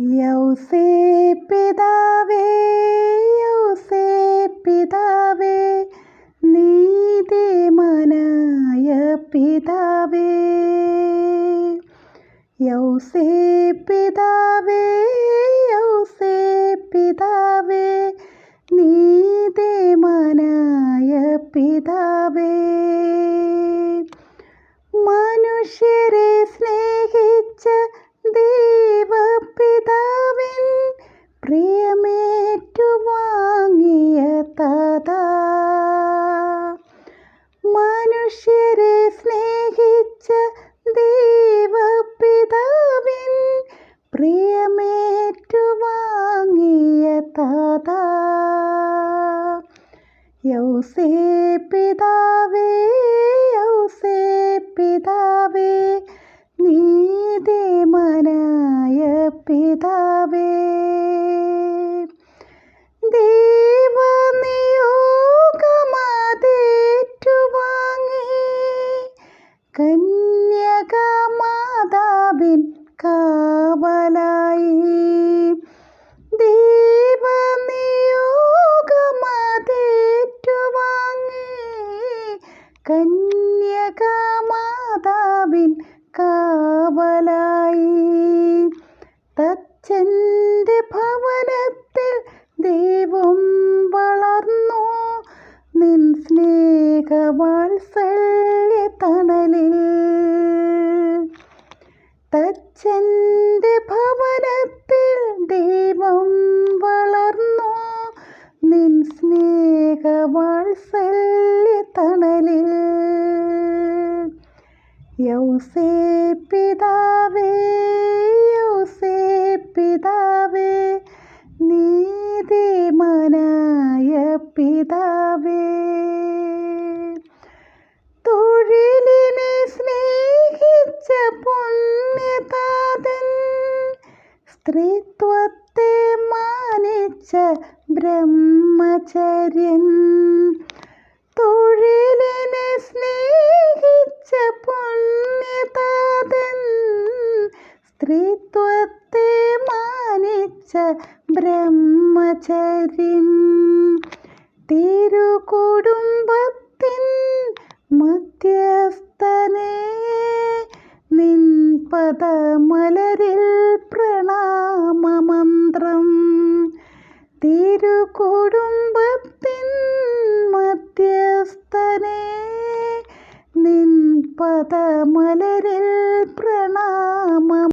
യൗസേ പിതാവേ യൗസേ പിതാവേ നീതിമാനായ പിതാവേ. യൗസേ പിതാവേ യൗസേ പിതാവേ നീതിമാനായ പിതാവേ. പ്രിയമേറ്റുവാങ്ങിയ താതാ. മനുഷ്യരെ സ്നേഹിച്ച ദൈവപിതാവിൻ പ്രിയമേറ്റുവാങ്ങിയ താതാ. യൗസേ പിതാവേ യൗസേ പിതാവേ നീതിമനായ പിതാവേ. കന്യകമാതാവിൻ കാവലായി. തച്ചന്റെ ഭവനത്തിൽ ദൈവം വളർന്നു. നിൻ സ്നേഹവാത്സല്യ തണലിൽ യൗസേ പിതാവേ പിതാവേ നീതിമാനായ പിതാവേ. തൊഴിലിനെ സ്നേഹിച്ച പുണ്യതാതൻ സ്ത്രീത്വത്തെ മാനിച്ച ബ്രഹ്മചര്യൻ. മാനിച്ച തിരു തിരുകുടുംബത്തിൻ മധ്യസ്ഥനെ നിൻ പദമലരിൽ പ്രണാമമന്ത്രം തിരു തിരുകുടുംബത്തിൻ മധ്യസ്ഥനെ നിൻ പദമലരിൽ